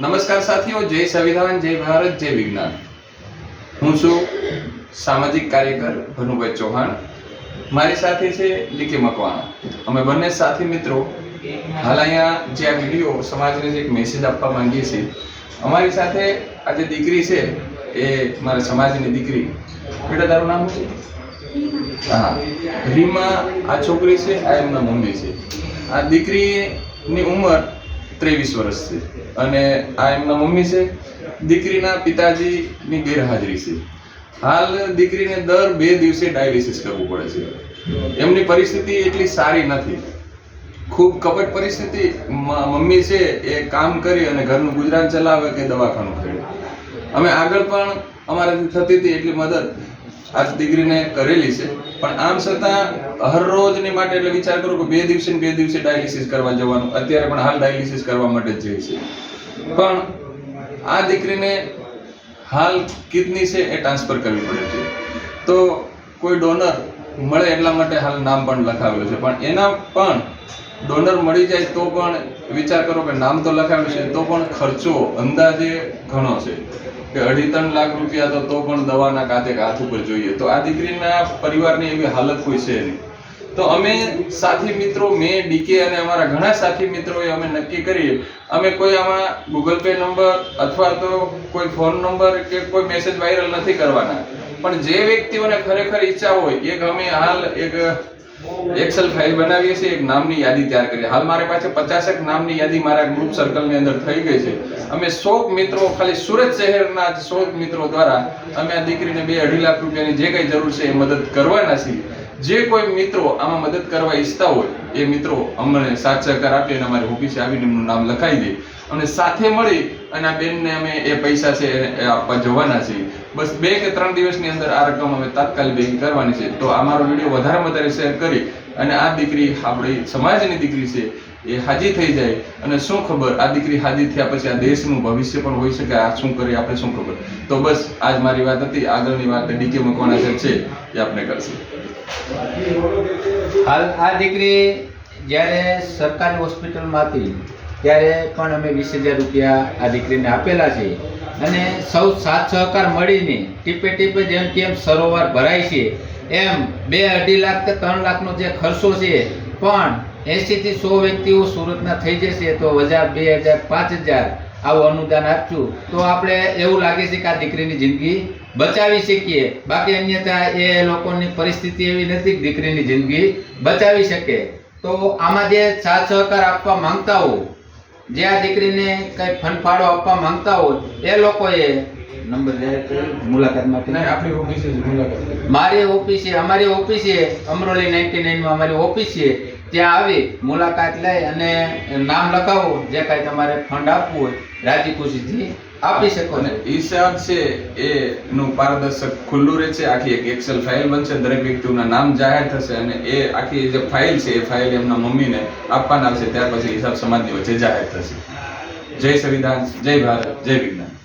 નમસ્કાર સાથીઓ, જય સંવિધાન, જય ભારત, જય વિજ્ઞાન. હું છું સામાજિક કાર્યકર ભનુભાઈ ચૌહાણ. મારી સાથે છે ડીકે મકવાણા. અમે બંને સાથી મિત્રો હાલ અહીંયા જે આ વીડિયો સમાજને જે એક મેસેજ આપવા માંગીએ છીએ, અમારી સાથે આ જે દીકરી છે, એ મારા સમાજની દીકરી. બેટા, તારું નામ છે? હા, રીમા આ છોકરી છે, આ એમના મમ્મી છે. આ દીકરીની ઉંમર ત્રેવીસ વર્ષ છે. અને આ એમના મમ્મી છે. દીકરીના પિતાજીની ગેરહાજરી છે. હાલ દીકરીને દર બે દિવસે ડાયાલિસિસ કરવું પડે છે. એમની પરિસ્થિતિ એટલી સારી નથી. ખૂબ કપટ પરિસ્થિતિ. મમ્મી છે એ કામ કરી અને ઘરનું ગુજરાન ચલાવે કે દવાખાનું ખેડે. અમે આગળ પણ અમારાથી થતી હતી એટલી મદદ. આ ડિગ્રીને કરેલી છે. પણ આમ છતાં હરરોજની માટે એટલે વિચાર કરો કે બે દિવસે બે દિવસે ડાયાલિસિસ કરવા જવાનું. અત્યારે પણ હાલ ડાયાલિસિસ કરવા માટે જ જઈએ છે. પણ આ દીકરીને હાલ કિડની છે એ ટ્રાન્સફર કરવી પડે છે. તો કોઈ ડોનર મળે એટલા માટે હાલ નામ પણ લખાવેલું છે. પણ એના પણ ડોનર મળી જાય તો પણ વિચાર કરો કે નામ તો લખાવેલું છે, તો પણ ખર્ચો અંદાજે ઘણો છે. કે અઢી ત્રણ લાખ રૂપિયા તો તો પણ દવાના કાતે હાથ ઉપર જોઈએ. તો આ દીકરીના પરિવારની એવી હાલત કોઈ છે નહીં. તો અમે સાથી મિત્રો, મેં ડીકે અને અમારા ઘણા સાથી મિત્રોએ અમે નક્કી કરીએ અમે કોઈ આમાં ગૂગલ પે નંબર અથવા તો કોઈ ફોન નંબર કે કોઈ મેસેજ વાયરલ નથી કરવાના. પણ જે વ્યક્તિઓને ખરેખર ઈચ્છા હોય, એક અમે હાલ એક એક્સેલ ફાઇલ બનાવીએ છીએ, એક નામની યાદી તૈયાર કરી હાલ મારી પાસે પચાસેક નામની યાદી મારા ગ્રુપ સર્કલની અંદર થઈ ગઈ છે. અમે સોક મિત્રો, ખાલી સુરત શહેરના જ સોક મિત્રો દ્વારા અમે આ દીકરીને બે અઢી લાખ રૂપિયાની જે કઈ જરૂર છે એ મદદ કરવાના છીએ. જે કોઈ મિત્રો આમાં મદદ કરવા ઈચ્છતા હોય, એ મિત્રો અમને સાથ સહકાર આપી અને અમારી ઓફિસે આવીને એમનું નામ લખાઈ દે. અને સાથે મળી અને આ બેનને અમે એ પૈસા છે આપવા જવાના છીએ. બસ બે કે ત્રણ દિવસની અંદર આ રકમ અમે તાત્કાલિક બેંક કરવાની છે. તો અમારો વીડિયો વધારે વધારે શેર કરી અને આ દીકરી આપણી સમાજની દીકરી છે, એ હાજી થઈ જાય. અને શું ખબર, આ દીકરી હાજી થયા પછી આ દેશનું ભવિષ્ય પણ હોઈ શકે, આ શું કરીએ, આપણે શું ખબર. તો બસ, આજ મારી વાત હતી. આગળની વાત ડીકે મકવાણા સાહેબ છે, એ આપણે કરશે. હાલ, આ દીકરી જ્યારે સરકારી હોસ્પિટલમાં હતી ત્યારે પણ અમે વીસ હજાર રૂપિયા આ દીકરીને આપેલા છે. અને સૌ સાથ સહકાર મળીને ટીપે ટીપે જેમ કેમ સરોવર ભરાય છે. એમ બે અઢી લાખ કે ત્રણ લાખનો જે ખર્ચો છે, પણ એંશીથી સો વ્યક્તિઓ સુરતના થઈ જશે તો હજાર, બે હજાર, પાંચ હજાર આવું અનુદાન આપશું. તો આપણે એવું લાગે છે કે આ દીકરીની જિંદગી બચાવી શકીએ. બાકી અન્યથા એ લોકોની પરિસ્થિતિ એવી નથી કે દીકરીની જિંદગી બચાવી શકે. તો આમાં જે સાથ સહકાર આપવા માંગતા હો જે આ દીકરીને કઈ ફંડફાળો આપવા માંગતા હોય એ લોકોએ નંબર જાહેર કર્યો મુલાકાત માટે નહીં આપણી ઓફિસે મુલાકાત. મારી ઓફિસે અમારી ઓફિસે અમરોલી નાઇન્ટી નાઇનમાં અમારી ઓફિસ છે ત્યાં આવી મુલાકાત લઈ અને નામ લખાવો જે કાંઈ તમારે ફંડ આપવું હોય રાજી ખુશીથી આપી શકો ને? હિસાબ છે, એ નું પારદર્શક ખુલ્લું રહે છે આખી એક એક્સેલ ફાઇલ બનશે, દરેક વ્યક્તિઓના નામ જાહેર થશે અને એ આખી જે ફાઇલ છે, એ ફાઇલ એમના મમ્મીને આપવાના આવશે ત્યાર પછી હિસાબ સમાજની વચ્ચે જાહેર થશે. જય સંવિધાન, જય ભારત, જય વિજ્ઞાન.